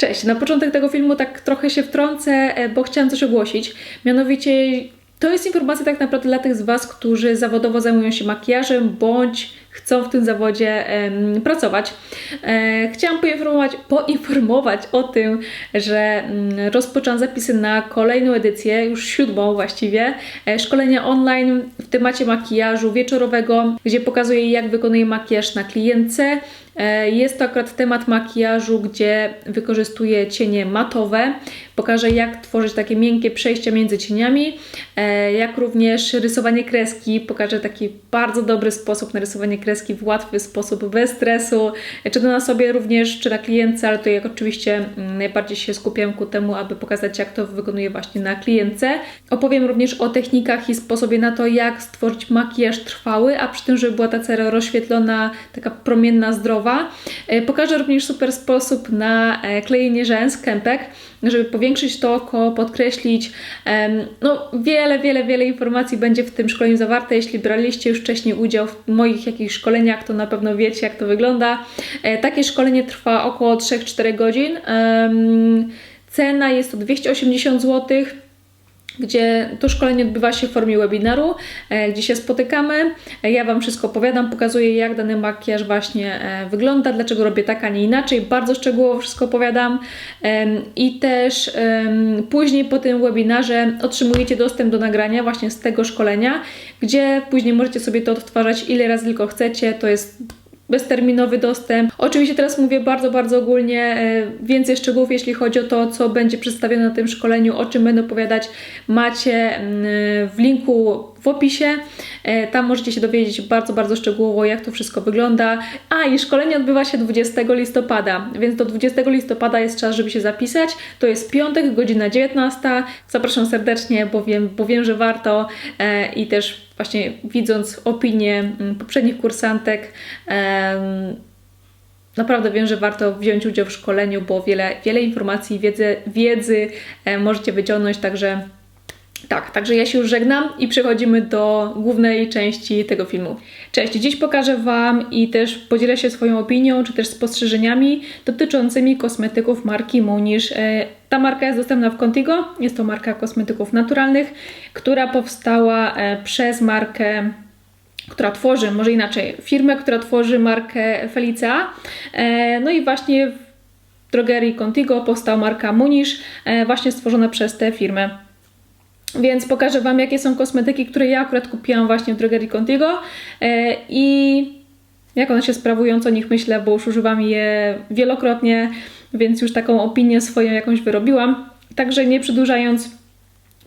Cześć, na początek tego filmu tak trochę się wtrącę, e, bo chciałam coś ogłosić. Mianowicie to jest informacja tak naprawdę dla tych z Was, którzy zawodowo zajmują się makijażem bądź chcą w tym zawodzie pracować. E, chciałam poinformować, poinformować o tym, że mm, rozpoczęłam zapisy na kolejną edycję, już siódmą właściwie, e, szkolenia online w temacie makijażu wieczorowego, gdzie pokazuję jak wykonuję makijaż na klientce. E, Jest to akurat temat makijażu, gdzie wykorzystuję cienie matowe. Pokażę, jak tworzyć takie miękkie przejścia między cieniami, jak również rysowanie kreski. Pokażę taki bardzo dobry sposób na rysowanie kreski w łatwy sposób, bez stresu, czy to na sobie również, czy na klientce, ale tutaj oczywiście mm, najbardziej się skupiam ku temu, aby pokazać, jak to wykonuję właśnie na klientce. Opowiem również o technikach i sposobie na to, jak stworzyć makijaż trwały, a przy tym, żeby była ta cera rozświetlona, taka promienna, zdrowa. E, Pokażę również super sposób na e, klejenie rzęs, kępek, żeby powiększyć to oko, podkreślić. No, wiele, wiele, wiele informacji będzie w tym szkoleniu zawarte. Jeśli braliście już wcześniej udział w moich jakichś szkoleniach, to na pewno wiecie, jak to wygląda. E, Takie szkolenie trwa około 3-4 godzin. Cena jest to 280 zł gdzie to szkolenie odbywa się w formie webinaru, e, gdzie się spotykamy. E, Ja Wam wszystko opowiadam, pokazuję jak dany makijaż właśnie e, wygląda, dlaczego robię tak, a nie inaczej. Bardzo szczegółowo wszystko opowiadam. I też później po tym webinarze otrzymujecie dostęp do nagrania właśnie z tego szkolenia, gdzie później możecie sobie to odtwarzać ile razy tylko chcecie. To jest bezterminowy dostęp. Oczywiście teraz mówię bardzo, bardzo ogólnie, e, więcej szczegółów, jeśli chodzi o to, co będzie przedstawione na tym szkoleniu, o czym będę opowiadać, macie mm, w linku w opisie. E, Tam możecie się dowiedzieć bardzo, bardzo szczegółowo, jak to wszystko wygląda. A i szkolenie odbywa się 20 listopada, więc do 20 listopada jest czas, żeby się zapisać. To jest piątek, godzina 19. Zapraszam serdecznie, bo wiem, bo wiem że warto e, i też właśnie widząc opinie mm, poprzednich kursantek, Naprawdę wiem, że warto wziąć udział w szkoleniu, bo wiele, wiele informacji, wiedzy, wiedzy możecie wyciągnąć, także tak, także ja się już żegnam i przechodzimy do głównej części tego filmu. Cześć, dziś pokażę Wam i też podzielę się swoją opinią, czy też spostrzeżeniami dotyczącymi kosmetyków marki Munisz. E, Ta marka jest dostępna w Contigo, jest to marka kosmetyków naturalnych, która powstała e, przez markę która tworzy, może inaczej, firmę, która tworzy markę Felicia. E, No i właśnie w drogerii Contigo powstała marka Munisz, e, właśnie stworzona przez tę firmę. Więc pokażę Wam, jakie są kosmetyki, które ja akurat kupiłam właśnie w drogerii Contigo. E, i jak one się sprawują, co nich myślę, bo już używam je wielokrotnie, więc już taką opinię swoją jakąś wyrobiłam. Także nie przedłużając,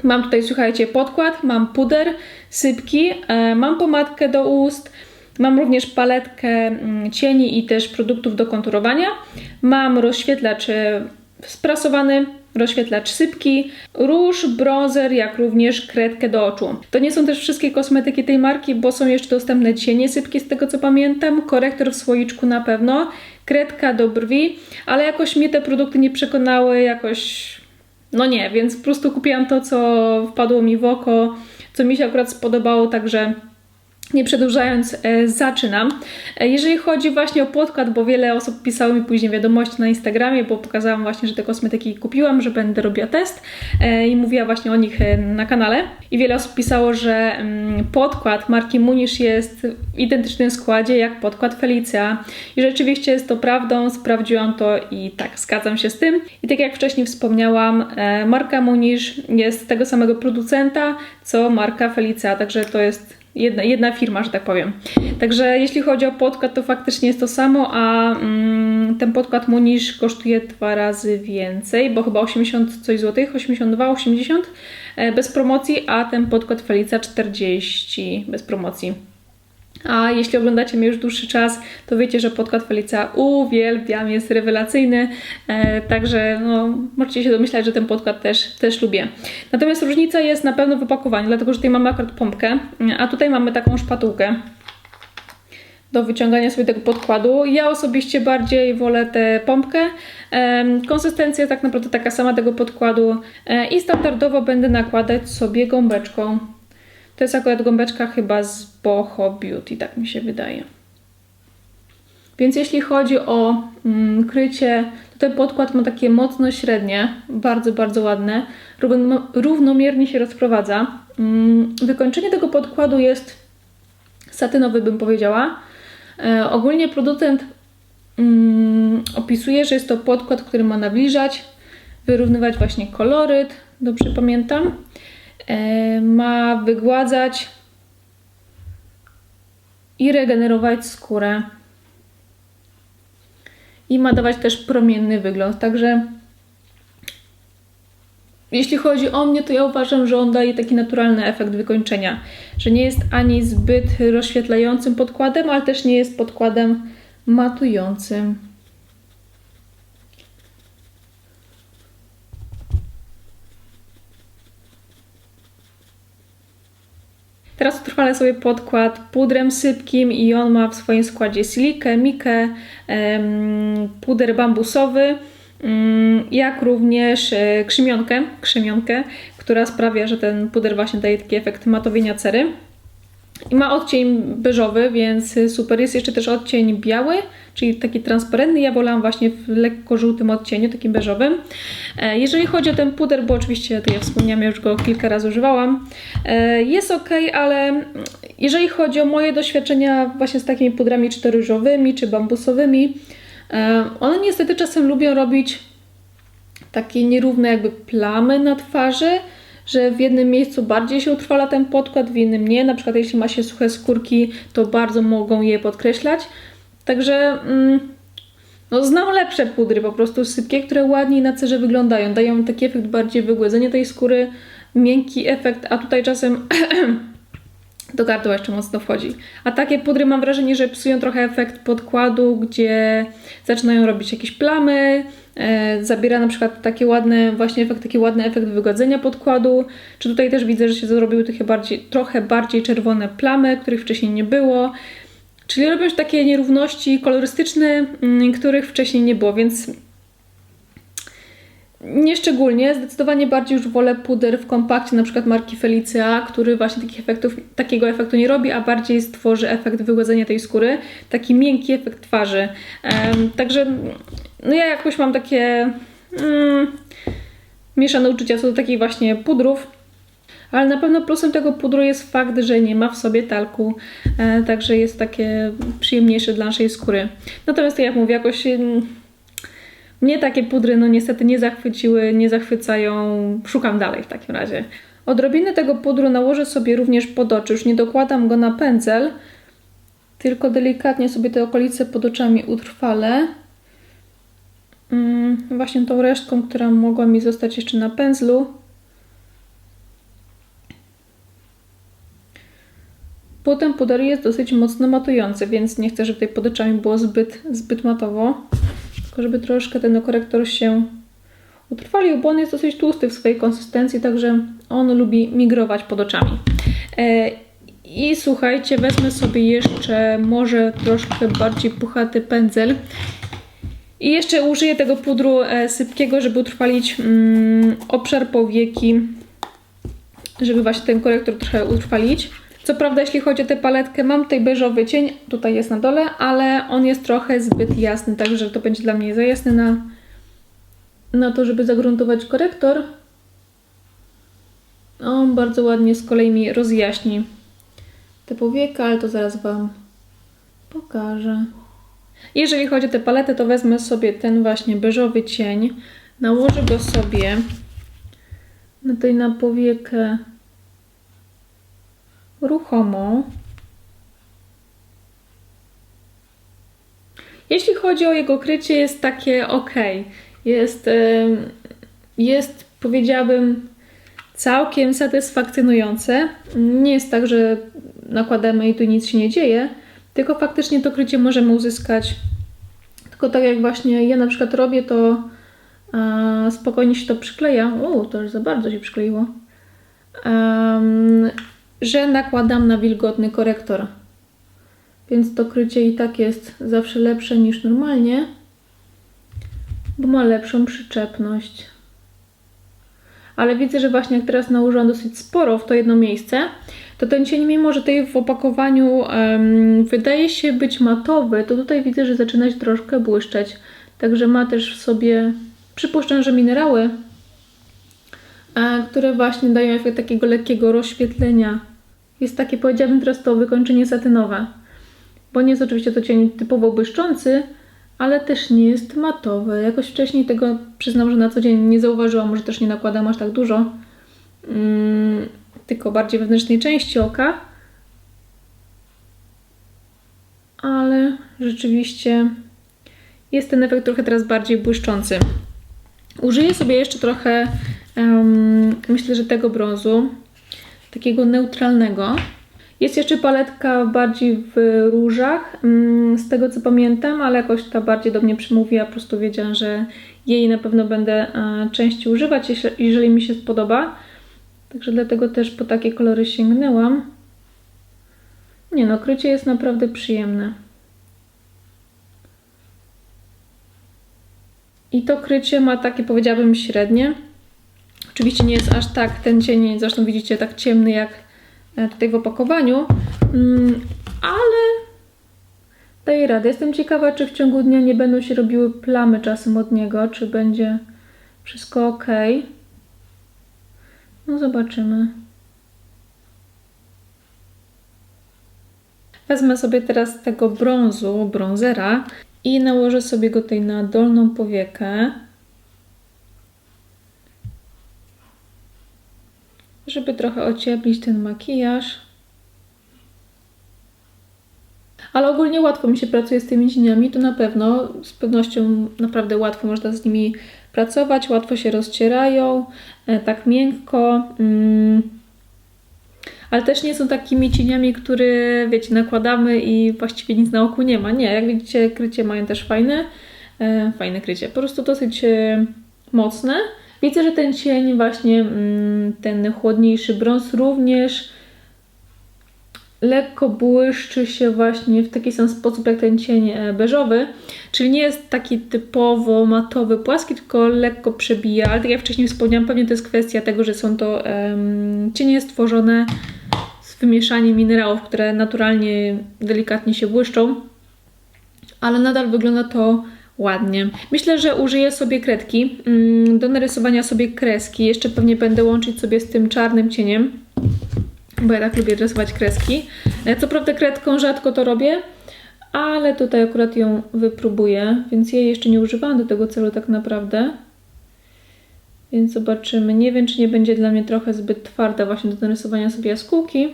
mam tutaj, słuchajcie, podkład, mam puder, sypki, e, mam pomadkę do ust, mam również paletkę mm, cieni i też produktów do konturowania, mam rozświetlacz e, sprasowany, rozświetlacz sypki, róż, bronzer, jak również kredkę do oczu. To nie są też wszystkie kosmetyki tej marki, bo są jeszcze dostępne cienie sypki z tego co pamiętam, korektor w słoiczku na pewno, kredka do brwi, ale jakoś mnie te produkty nie przekonały, jakoś no nie, więc po prostu kupiłam to, co wpadło mi w oko, co mi się akurat spodobało, także nie przedłużając, e, zaczynam. E, Jeżeli chodzi właśnie o podkład, bo wiele osób pisało mi później wiadomości na Instagramie, bo pokazałam właśnie, że te kosmetyki kupiłam, że będę robiła test e, i mówiła właśnie o nich na kanale. I wiele osób pisało, że mm, podkład marki Munisz jest w identycznym składzie jak podkład Felicia. I rzeczywiście jest to prawdą, sprawdziłam to i tak, zgadzam się z tym. I tak jak wcześniej wspomniałam, marka Munisz jest tego samego producenta, co marka Felicia, także to jest jedna, jedna firma, że tak powiem. Także jeśli chodzi o podkład, to faktycznie jest to samo, a mm, ten podkład Munisz kosztuje dwa razy więcej, bo chyba 80 coś złotych, 82, 80 e, bez promocji, a ten podkład Felica 40 bez promocji. A jeśli oglądacie mnie już dłuższy czas, to wiecie, że podkład Felica uwielbiam, jest rewelacyjny, e, także no, możecie się domyślać, że ten podkład też, też lubię. Natomiast różnica jest na pewno w opakowaniu, dlatego że tutaj mamy akurat pompkę, a tutaj mamy taką szpatułkę do wyciągania sobie tego podkładu. Ja osobiście bardziej wolę tę pompkę. Em, Konsystencja tak naprawdę taka sama tego podkładu e, i standardowo będę nakładać sobie gąbeczką. To jest akurat gąbeczka chyba z Boho Beauty, tak mi się wydaje. Więc jeśli chodzi o mm, krycie, to ten podkład ma takie mocno średnie, bardzo, bardzo ładne, równo, równomiernie się rozprowadza. Mm, wykończenie tego podkładu jest satynowy, bym powiedziała. E, ogólnie producent mm, opisuje, że jest to podkład, który ma nawilżać, wyrównywać właśnie koloryt, dobrze pamiętam. E, ma wygładzać i regenerować skórę. I ma dawać też promienny wygląd. Także jeśli chodzi o mnie, to ja uważam, że on daje taki naturalny efekt wykończenia. Że nie jest ani zbyt rozświetlającym podkładem, ale też nie jest podkładem matującym. Teraz utrwalę sobie podkład pudrem sypkim i on ma w swoim składzie silikę, mikę, puder bambusowy, mm, jak również e, krzemionkę, krzemionkę, która sprawia, że ten puder właśnie daje taki efekt matowienia cery. I ma odcień beżowy, więc super. Jest jeszcze też odcień biały, czyli taki transparentny. Ja wolałam właśnie w lekko żółtym odcieniu, takim beżowym. E, Jeżeli chodzi o ten puder, bo oczywiście to ja wspomniałam, ja już go kilka razy używałam, e, jest ok, ale jeżeli chodzi o moje doświadczenia właśnie z takimi pudrami, czy to ryżowymi, czy bambusowymi, e, one niestety czasem lubią robić takie nierówne jakby plamy na twarzy, że w jednym miejscu bardziej się utrwala ten podkład, w innym nie. Na przykład jeśli ma się suche skórki, to bardzo mogą je podkreślać. Także mm, no, znam lepsze pudry, po prostu sypkie, które ładniej na cerze wyglądają. Dają taki efekt bardziej wygładzenia tej skóry, miękki efekt, a tutaj czasem do gardła jeszcze mocno wchodzi. A takie pudry mam wrażenie, że psują trochę efekt podkładu, gdzie zaczynają robić jakieś plamy, e, zabiera na przykład taki ładny, właśnie efekt, taki ładny efekt wygładzenia podkładu. Czy tutaj też widzę, że się zrobiły trochę bardziej, trochę bardziej czerwone plamy, których wcześniej nie było. Czyli robią się takie nierówności kolorystyczne, mm, których wcześniej nie było, więc Nieszczególnie, zdecydowanie bardziej już wolę puder w kompakcie, na przykład marki Felicia, który właśnie takich efektów, takiego efektu nie robi, a bardziej stworzy efekt wygładzenia tej skóry, taki miękki efekt twarzy. Em, także no ja jakoś mam takie mm, mieszane uczucia co do takich właśnie pudrów. Ale na pewno plusem tego pudru jest fakt, że nie ma w sobie talku, e, także jest takie przyjemniejsze dla naszej skóry. Natomiast tak jak mówię, jakoś mm, mnie takie pudry no niestety nie zachwyciły, nie zachwycają. Szukam dalej w takim razie. Odrobinę tego pudru nałożę sobie również pod oczy. Już nie dokładam go na pędzel, tylko delikatnie sobie te okolice pod oczami utrwalę. Mm, właśnie tą resztką, która mogła mi zostać jeszcze na pędzlu. Potem puder jest dosyć mocno matujący, więc nie chcę, żeby tutaj pod oczami było zbyt, zbyt matowo. Tylko żeby troszkę ten korektor się utrwalił, bo on jest dosyć tłusty w swojej konsystencji, także on lubi migrować pod oczami. E, I słuchajcie, wezmę sobie jeszcze może troszkę bardziej puchaty pędzel. I jeszcze użyję tego pudru e, sypkiego, żeby utrwalić mm, obszar powieki, żeby właśnie ten korektor trochę utrwalić. Co prawda, jeśli chodzi o tę paletkę, mam tutaj beżowy cień, tutaj jest na dole, ale on jest trochę zbyt jasny, także to będzie dla mnie za jasny na, na to, żeby zagruntować korektor. On bardzo ładnie z kolei mi rozjaśni te powieka, ale to zaraz Wam pokażę. Jeżeli chodzi o tę paletę, to wezmę sobie ten właśnie beżowy cień, nałożę go sobie na tej na powiekę ruchomo. Jeśli chodzi o jego krycie, jest takie ok. Jest, jest powiedziałabym całkiem satysfakcjonujące. Nie jest tak, że nakładamy i tu nic się nie dzieje, tylko faktycznie to krycie możemy uzyskać. Tylko tak jak właśnie ja na przykład robię, to spokojnie się to przykleja. O, to już za bardzo się przykleiło. Że nakładam na wilgotny korektor. Więc to krycie i tak jest zawsze lepsze niż normalnie, bo ma lepszą przyczepność. ale widzę, że właśnie jak teraz nałożyłam dosyć sporo w to jedno miejsce, to ten cień, mimo że tutaj w opakowaniu em, wydaje się być matowy, to tutaj widzę, że zaczyna się troszkę błyszczeć. Także ma też w sobie, przypuszczam, że minerały, e, które właśnie dają efekt takiego lekkiego rozświetlenia. Jest takie, powiedziałabym teraz to wykończenie satynowe. Bo nie jest oczywiście to cień typowo błyszczący, ale też nie jest matowy. Jakoś wcześniej tego przyznam, że na co dzień nie zauważyłam, może też nie nakładam aż tak dużo. Mm, tylko bardziej wewnętrznej części oka. Ale rzeczywiście jest ten efekt trochę teraz bardziej błyszczący. Użyję sobie jeszcze trochę, em, myślę, że tego brązu, takiego neutralnego. Jest jeszcze paletka bardziej w różach, mm, z tego co pamiętam, ale jakoś ta bardziej do mnie przemówiła. Po prostu wiedziałam, że jej na pewno będę e, częściej używać, jeżeli mi się spodoba. Także dlatego też po takie kolory sięgnęłam. Nie no, krycie jest naprawdę przyjemne. I to krycie ma takie, powiedziałabym, średnie. Oczywiście nie jest aż tak, ten cień, zresztą widzicie, tak ciemny jak e, tutaj w opakowaniu, Mm, ale daje radę. Jestem ciekawa, czy w ciągu dnia nie będą się robiły plamy czasem od niego, czy będzie wszystko ok. No zobaczymy. Wezmę sobie teraz tego brązu, bronzera i nałożę sobie go tutaj na dolną powiekę. Żeby trochę ocieplić ten makijaż. Ale ogólnie łatwo mi się pracuje z tymi cieniami, to na pewno. Z pewnością naprawdę łatwo można z nimi pracować, łatwo się rozcierają, e, tak miękko. Mm. Ale też nie są takimi cieniami, które, wiecie, nakładamy i właściwie nic na oku nie ma. Nie, jak widzicie, krycie mają też fajne, e, fajne krycie. Po prostu dosyć e, mocne. Widzę, że ten cień, właśnie mm, ten chłodniejszy brąz również lekko błyszczy się właśnie w taki sam sposób jak ten cień e, beżowy, czyli nie jest taki typowo matowy, płaski, tylko lekko przebija, ale tak jak wcześniej wspomniałam, pewnie to jest kwestia tego, że są to em, cienie stworzone z wymieszaniem minerałów, które naturalnie delikatnie się błyszczą, ale nadal wygląda to ładnie. Myślę, że użyję sobie kredki mm, do narysowania sobie kreski. Jeszcze pewnie będę łączyć sobie z tym czarnym cieniem bo ja tak lubię rysować kreski. E, Co prawda kredką rzadko to robię, ale tutaj akurat ją wypróbuję, więc jej jeszcze nie używałam do tego celu tak naprawdę. Więc zobaczymy. Nie wiem, czy nie będzie dla mnie trochę zbyt twarda właśnie do narysowania sobie jaskółki.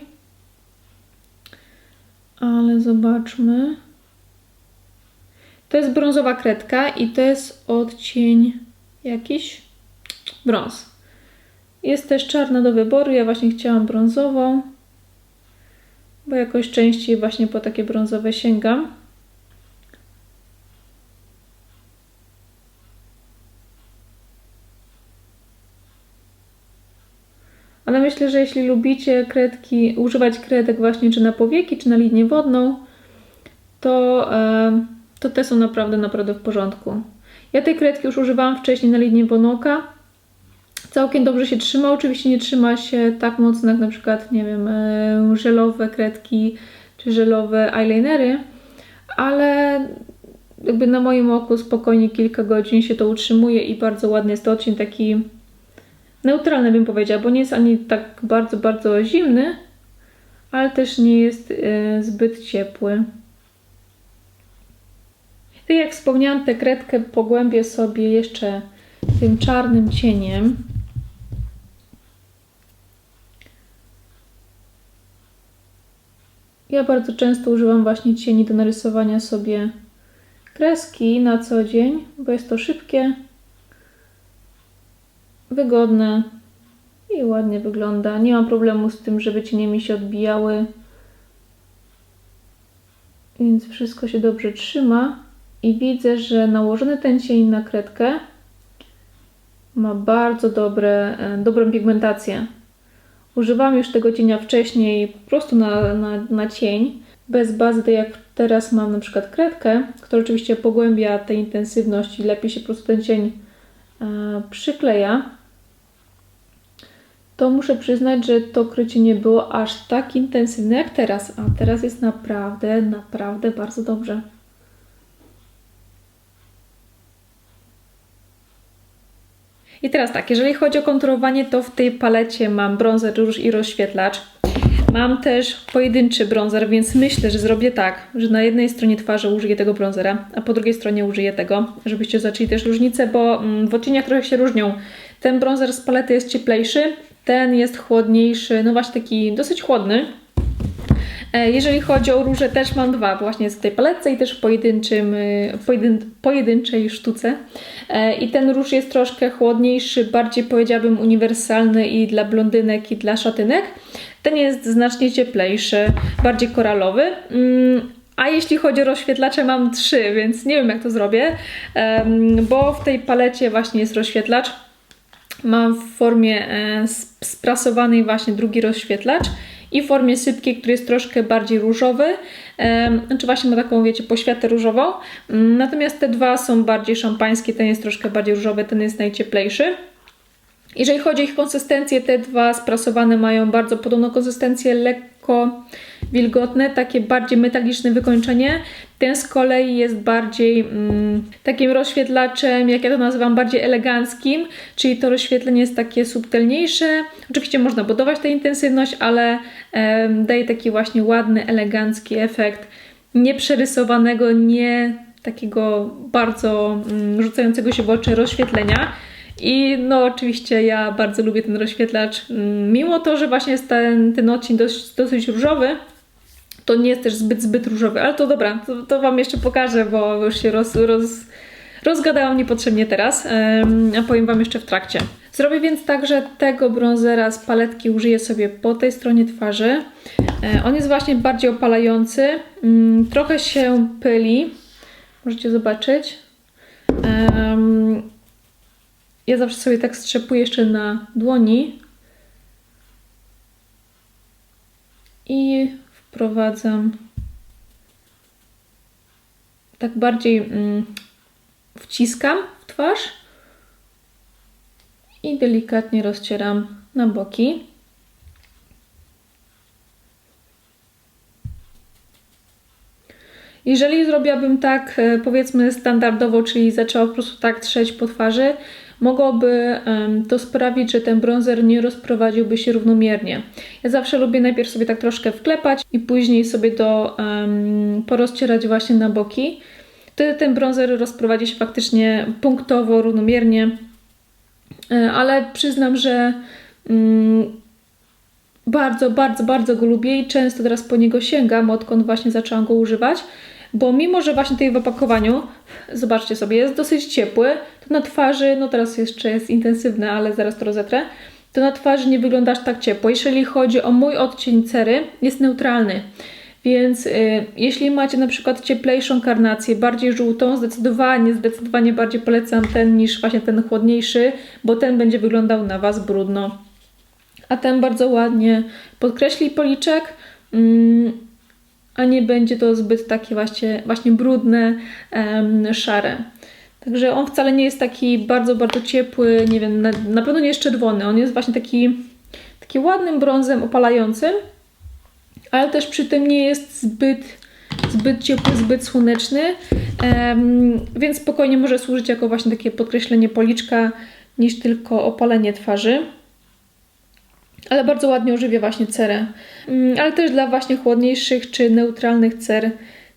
Ale zobaczmy. To jest brązowa kredka i to jest odcień jakiś brąz. Jest też czarna do wyboru. Ja właśnie chciałam brązową, bo jakoś częściej właśnie po takie brązowe sięgam. Ale myślę, że jeśli lubicie kredki, używać kredek właśnie czy na powieki, czy na linię wodną, to, e, to te są naprawdę, naprawdę w porządku. Ja tej kredki już używałam wcześniej na linię wonoka całkiem dobrze się trzyma. Oczywiście nie trzyma się tak mocno jak na przykład, nie wiem, e, żelowe kredki czy żelowe eyelinery, ale jakby na moim oku spokojnie kilka godzin się to utrzymuje i bardzo ładny jest to odcień taki neutralny bym powiedziała, bo nie jest ani tak bardzo, bardzo zimny, ale też nie jest e, zbyt ciepły. Tak jak wspomniałam, tę kredkę pogłębię sobie jeszcze tym czarnym cieniem. Ja bardzo często używam właśnie cieni do narysowania sobie kreski na co dzień, bo jest to szybkie, wygodne i ładnie wygląda. Nie mam problemu z tym, żeby cienie mi się odbijały, więc wszystko się dobrze trzyma. I widzę, że nałożony ten cień na kredkę ma bardzo dobre, e, dobrą pigmentację. Używałam już tego cienia wcześniej po prostu na, na, na cień, bez bazy, tak jak teraz mam na przykład kredkę, która oczywiście pogłębia tę intensywność i lepiej się po prostu ten cień e, przykleja. to muszę przyznać, że to krycie nie było aż tak intensywne jak teraz. A teraz jest naprawdę, naprawdę bardzo dobrze. I teraz tak, jeżeli chodzi o konturowanie, to w tej palecie mam brązer, róż i rozświetlacz. Mam też pojedynczy bronzer, więc myślę, że zrobię tak, że na jednej stronie twarzy użyję tego bronzera, a po drugiej stronie użyję tego, żebyście zobaczyli też różnicę, bo mm, w odcieniach trochę się różnią. Ten bronzer z palety jest cieplejszy, ten jest chłodniejszy, no właśnie taki dosyć chłodny. E, jeżeli chodzi o róże, też mam dwa, właśnie w tej paletce i też w pojedynczym, y, pojedyn, pojedynczej sztuce. E, I ten róż jest troszkę chłodniejszy, bardziej powiedziałabym uniwersalny i dla blondynek i dla szatynek. Ten jest znacznie cieplejszy, bardziej koralowy. Mm, a jeśli chodzi o rozświetlacze, mam trzy, więc nie wiem jak to zrobię, bo w tej palecie właśnie jest rozświetlacz. Mam w formie e, sprasowanej właśnie drugi rozświetlacz i w formie sypkiej, który jest troszkę bardziej różowy, znaczy właśnie ma taką, wiecie, poświatę różową. Mm, natomiast te dwa są bardziej szampańskie, ten jest troszkę bardziej różowy, ten jest najcieplejszy. Jeżeli chodzi o ich konsystencję, te dwa sprasowane mają bardzo podobną konsystencję, lekko wilgotne, takie bardziej metaliczne wykończenie. Ten z kolei jest bardziej mm, takim rozświetlaczem, jak ja to nazywam, bardziej eleganckim, czyli to rozświetlenie jest takie subtelniejsze. Oczywiście można budować tę intensywność, ale e, daje taki właśnie ładny, elegancki efekt nieprzerysowanego, nie takiego bardzo mm, rzucającego się w oczy rozświetlenia. I no oczywiście ja bardzo lubię ten rozświetlacz, mm, mimo to, że właśnie jest ten, ten odcień dosyć, dosyć różowy, to nie jest też zbyt, zbyt różowy, ale to dobra, to, to Wam jeszcze pokażę, bo już się roz, roz, rozgadałam niepotrzebnie teraz, a powiem Wam jeszcze w trakcie. Zrobię więc tak, że tego bronzera z paletki użyję sobie po tej stronie twarzy. E, on jest właśnie bardziej opalający, mm, trochę się pyli, możecie zobaczyć. Ja zawsze sobie tak strzepuję jeszcze na dłoni. I wprowadzam tak bardziej mm, wciskam w twarz i delikatnie rozcieram na boki. Jeżeli zrobiłabym tak, e, powiedzmy, standardowo, czyli zaczęła po prostu tak trzeć po twarzy, mogłoby to sprawić, że ten bronzer nie rozprowadziłby się równomiernie. Ja zawsze lubię najpierw sobie tak troszkę wklepać i później sobie to um, porozcierać właśnie na boki. Wtedy ten bronzer rozprowadzi się faktycznie punktowo, równomiernie, e, ale przyznam, że um, bardzo, bardzo, bardzo go lubię i często teraz po niego sięgam, odkąd właśnie zaczęłam go używać bo mimo, że właśnie tutaj w opakowaniu, zobaczcie sobie, jest dosyć ciepły, to na twarzy, no teraz jeszcze jest intensywny, ale zaraz to rozetrę, to na twarzy nie wygląda aż tak ciepło. Jeżeli chodzi o mój odcień cery, jest neutralny. Więc y, jeśli macie na przykład cieplejszą karnację, bardziej żółtą, zdecydowanie, zdecydowanie bardziej polecam ten niż właśnie ten chłodniejszy, bo ten będzie wyglądał na Was brudno. A ten bardzo ładnie podkreśli policzek. Mm, a nie będzie to zbyt takie właśnie, właśnie brudne, szare. Także on wcale nie jest taki bardzo, bardzo ciepły, nie wiem, na, na pewno nie jest czerwony. On jest właśnie taki, taki ładnym brązem opalającym, ale też przy tym nie jest zbyt, zbyt ciepły, zbyt słoneczny, więc spokojnie może służyć jako właśnie takie podkreślenie policzka niż tylko opalenie twarzy ale bardzo ładnie ożywia właśnie cerę. Mm, ale też dla właśnie chłodniejszych czy neutralnych cer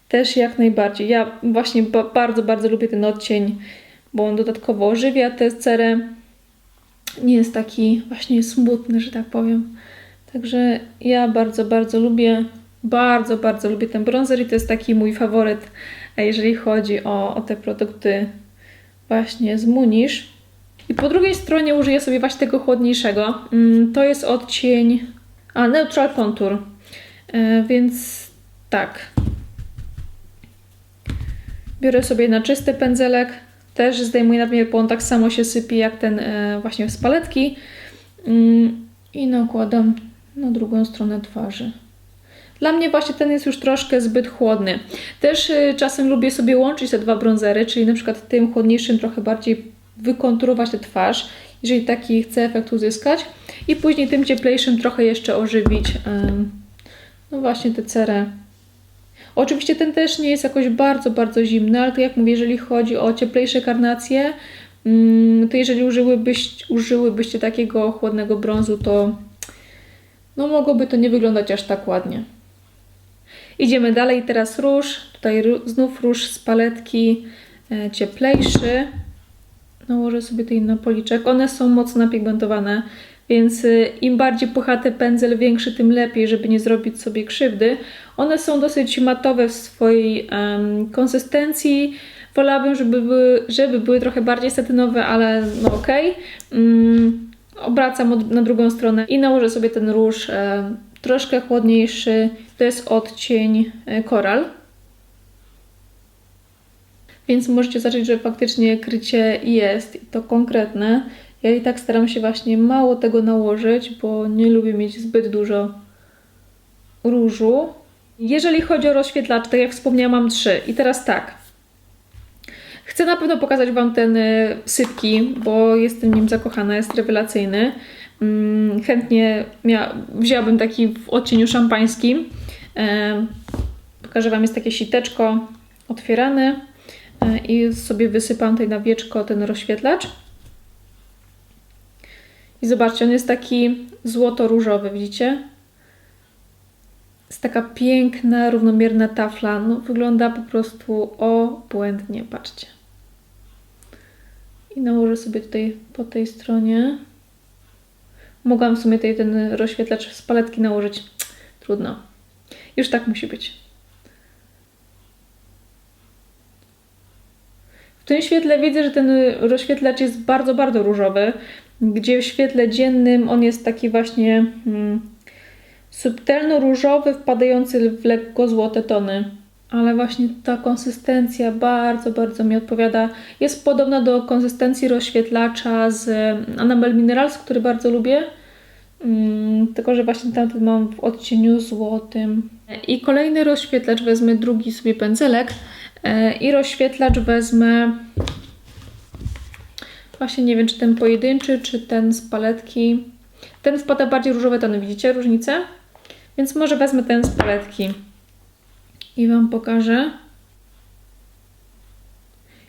też jak najbardziej. Ja właśnie ba bardzo, bardzo lubię ten odcień, bo on dodatkowo ożywia tę cerę. Nie jest taki właśnie smutny, że tak powiem. Także ja bardzo, bardzo lubię, bardzo, bardzo lubię ten bronzer i to jest taki mój faworyt, jeżeli chodzi o, o te produkty właśnie z Munisz. I po drugiej stronie użyję sobie właśnie tego chłodniejszego. Mm, to jest odcień a, Neutral Contour. E, więc tak. Biorę sobie na czysty pędzelek. Też zdejmuję nadmiar, bo on tak samo się sypie jak ten e, właśnie z paletki. Mm, I nakładam na drugą stronę twarzy. Dla mnie właśnie ten jest już troszkę zbyt chłodny. Też e, czasem lubię sobie łączyć te dwa bronzery, czyli na przykład tym chłodniejszym trochę bardziej wykonturować tę twarz jeżeli taki chcę efekt uzyskać. I później tym cieplejszym trochę jeszcze ożywić, no właśnie tę cerę. Oczywiście ten też nie jest jakoś bardzo, bardzo zimny, ale to jak mówię, jeżeli chodzi o cieplejsze karnacje, mm, to jeżeli użyłybyś, użyłybyście takiego chłodnego brązu, to no mogłoby to nie wyglądać aż tak ładnie. Idziemy dalej, teraz róż. Tutaj znów róż z paletki e, cieplejszy. Nałożę sobie tutaj na policzek. One są mocno napigmentowane, więc y, im bardziej puchaty pędzel większy, tym lepiej, żeby nie zrobić sobie krzywdy. One są dosyć matowe w swojej em, konsystencji. Wolałabym, żeby były, żeby były trochę bardziej satynowe, ale no okej. Mm, obracam od, na drugą stronę i nałożę sobie ten róż e, troszkę chłodniejszy. To jest odcień e, koral. Więc możecie zobaczyć, że faktycznie krycie jest i to konkretne. Ja i tak staram się właśnie mało tego nałożyć, bo nie lubię mieć zbyt dużo różu. Jeżeli chodzi o rozświetlacz, tak jak wspomniałam, mam trzy. I teraz tak. Chcę na pewno pokazać Wam ten y, sypki, bo jestem nim zakochana, jest rewelacyjny. Mm, chętnie wzięłabym taki w odcieniu szampańskim. Pokażę Wam, jest takie siteczko otwierane i sobie wysypam tutaj na wieczko ten rozświetlacz. I zobaczcie, on jest taki złoto-różowy, widzicie? Jest taka piękna, równomierna tafla. No, wygląda po prostu obłędnie, patrzcie. I nałożę sobie tutaj po tej stronie. Mogłam w sumie tutaj ten rozświetlacz z paletki nałożyć. Trudno. Już tak musi być. W tym świetle widzę, że ten rozświetlacz jest bardzo, bardzo różowy, gdzie w świetle dziennym on jest taki właśnie hmm, subtelno-różowy, wpadający w lekko złote tony. Ale właśnie ta konsystencja bardzo, bardzo mi odpowiada. Jest podobna do konsystencji rozświetlacza z Annabelle Minerals, który bardzo lubię. Mm, tylko, że właśnie tamten mam w odcieniu złotym. I kolejny rozświetlacz wezmę drugi sobie pędzelek i rozświetlacz wezmę właśnie nie wiem, czy ten pojedynczy, czy ten z paletki. Ten wpada bardziej różowe tony, widzicie różnicę? Więc może wezmę ten z paletki i Wam pokażę.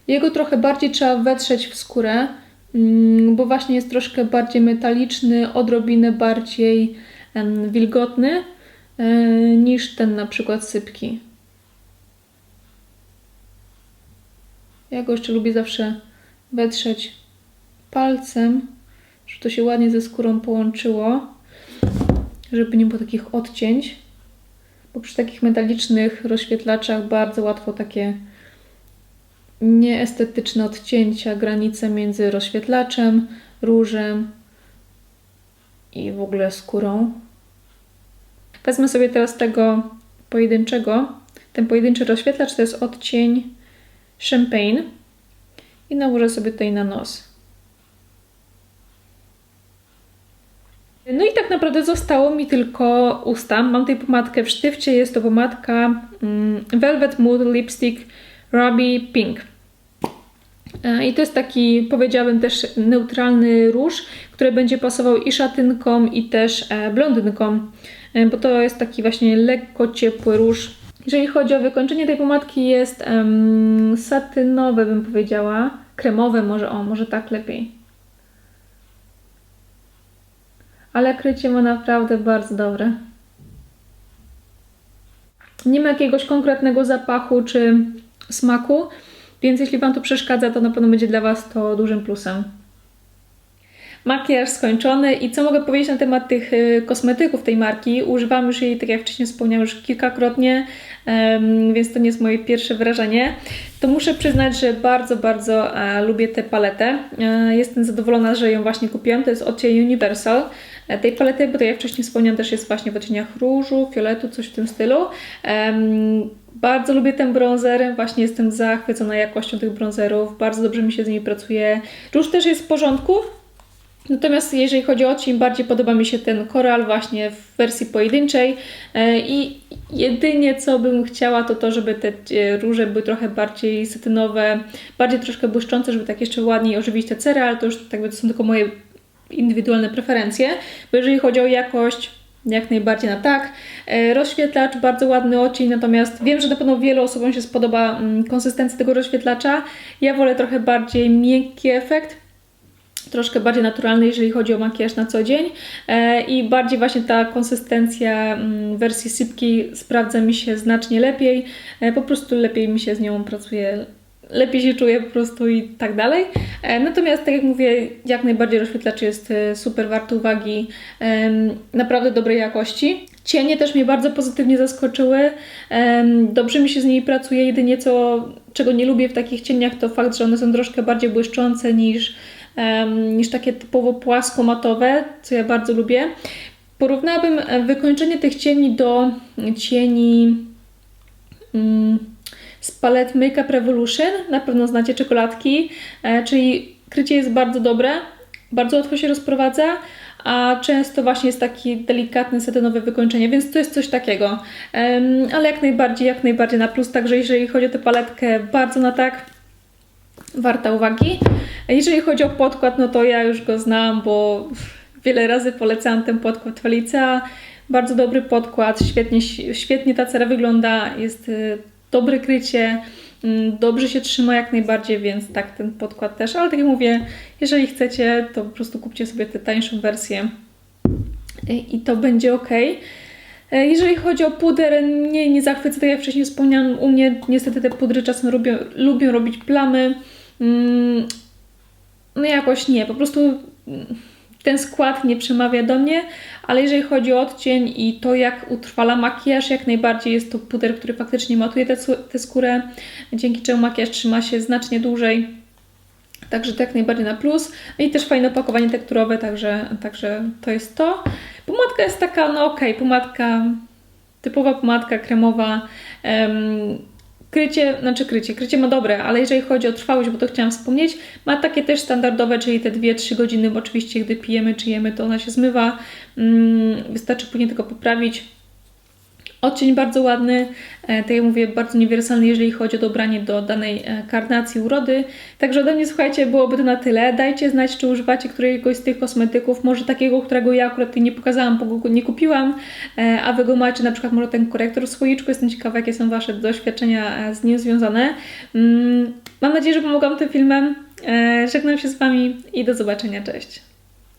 Jego trochę bardziej trzeba wetrzeć w skórę, mm, bo właśnie jest troszkę bardziej metaliczny, odrobinę bardziej wilgotny e, niż ten na przykład sypki. Ja go jeszcze lubię zawsze wetrzeć palcem, żeby to się ładnie ze skórą połączyło, żeby nie było takich odcięć, bo przy takich metalicznych rozświetlaczach bardzo łatwo takie nieestetyczne odcięcia, granice między rozświetlaczem, różem i w ogóle skórą. Wezmę sobie teraz tego pojedynczego. Ten pojedynczy rozświetlacz to jest odcień Champagne i nałożę sobie tutaj na nos. No i tak naprawdę zostało mi tylko usta. Mam tutaj pomadkę w sztywcie. Jest to pomadka mm, Velvet Mood Lipstick Ruby Pink. E, I to jest taki, powiedziałabym, też neutralny róż, który będzie pasował i szatynkom, i też e, blondynkom, e, bo to jest taki właśnie lekko ciepły róż. Jeżeli chodzi o wykończenie tej pomadki, jest um, satynowe, bym powiedziała, kremowe, może o, może tak lepiej. Ale krycie ma naprawdę bardzo dobre. Nie ma jakiegoś konkretnego zapachu czy smaku, więc jeśli Wam to przeszkadza, to na pewno będzie dla Was to dużym plusem. Makijaż skończony i co mogę powiedzieć na temat tych y, kosmetyków tej marki? Używam już jej, tak jak wcześniej wspomniałam, już kilkakrotnie, więc to nie jest moje pierwsze wrażenie. To muszę przyznać, że bardzo, bardzo e, lubię tę paletę. E, jestem zadowolona, że ją właśnie kupiłam. To jest odcień Universal. E, tej palety, bo to jak wcześniej wspomniałam, też jest właśnie w odcieniach różu, fioletu, coś w tym stylu. Bardzo lubię ten bronzer, właśnie jestem zachwycona jakością tych bronzerów, bardzo dobrze mi się z nimi pracuje. Róż też jest w porządku, Natomiast jeżeli chodzi o odcień, bardziej podoba mi się ten koral właśnie w wersji pojedynczej e, i jedynie co bym chciała to to, żeby te e, róże były trochę bardziej satynowe, bardziej troszkę błyszczące, żeby tak jeszcze ładniej ożywić te cery, ale to już tak to są tylko moje indywidualne preferencje, bo jeżeli chodzi o jakość, jak najbardziej na tak. E, Rozświetlacz, bardzo ładny odcień, natomiast wiem, że na pewno wielu osobom się spodoba mm, konsystencja tego rozświetlacza. Ja wolę trochę bardziej miękki efekt, troszkę bardziej naturalny, jeżeli chodzi o makijaż na co dzień e, i bardziej właśnie ta konsystencja mm, wersji sypkiej sprawdza mi się znacznie lepiej, E, po prostu lepiej mi się z nią pracuje, lepiej się czuję po prostu i tak dalej. E, Natomiast tak jak mówię, jak najbardziej rozświetlacz jest super warty uwagi, naprawdę dobrej jakości. Cienie też mnie bardzo pozytywnie zaskoczyły. Dobrze mi się z nimi pracuje, jedynie co, czego nie lubię w takich cieniach to fakt, że one są troszkę bardziej błyszczące niż, niż takie typowo płasko-matowe, co ja bardzo lubię. Porównałabym wykończenie tych cieni do cieni mm, z palet Makeup Revolution. Na pewno znacie czekoladki, e, czyli krycie jest bardzo dobre, bardzo łatwo się rozprowadza, a często właśnie jest taki delikatne satynowe wykończenie, więc to jest coś takiego. Ale jak najbardziej, jak najbardziej na plus, także jeżeli chodzi o tę paletkę, bardzo na tak warta uwagi. Jeżeli chodzi o podkład, no to ja już go znam, bo wiele razy polecałam ten podkład Felica. Bardzo dobry podkład, świetnie, świetnie ta cera wygląda, jest y, dobre krycie, mm, dobrze się trzyma jak najbardziej, więc tak ten podkład też. Ale tak jak mówię, jeżeli chcecie, to po prostu kupcie sobie tę tańszą wersję i, i to będzie ok. Jeżeli chodzi o puder, nie, nie zachwycę, tak jak wcześniej wspomniałam, u mnie niestety te pudry czasem lubią, lubią robić plamy. No jakoś nie, po prostu ten skład nie przemawia do mnie, ale jeżeli chodzi o odcień i to, jak utrwala makijaż, jak najbardziej jest to puder, który faktycznie matuje tę skórę, dzięki czemu makijaż trzyma się znacznie dłużej. Także to jak najbardziej na plus. No i też fajne opakowanie tekturowe, także, także to jest to. Pomadka jest taka, no okej, pomadka, typowa pomadka kremowa. em, krycie, znaczy krycie, krycie ma dobre, ale jeżeli chodzi o trwałość, bo to chciałam wspomnieć, ma takie też standardowe, czyli te 2-3 godziny, bo oczywiście gdy pijemy czy jemy, to ona się zmywa. Mm, wystarczy później tylko poprawić. Odcień bardzo ładny, e, tak jak mówię, bardzo uniwersalny, jeżeli chodzi o dobranie do danej e, karnacji urody. Także ode mnie, słuchajcie, byłoby to na tyle. Dajcie znać, czy używacie któregoś z tych kosmetyków, może takiego, którego ja akurat nie pokazałam, bo go nie kupiłam, e, a Wy go macie, na przykład może ten korektor w słoiczku. Jestem ciekawa, jakie są Wasze doświadczenia z nim związane. Mm, Mam nadzieję, że pomogłam tym filmem. Żegnam się z Wami i do zobaczenia. Cześć!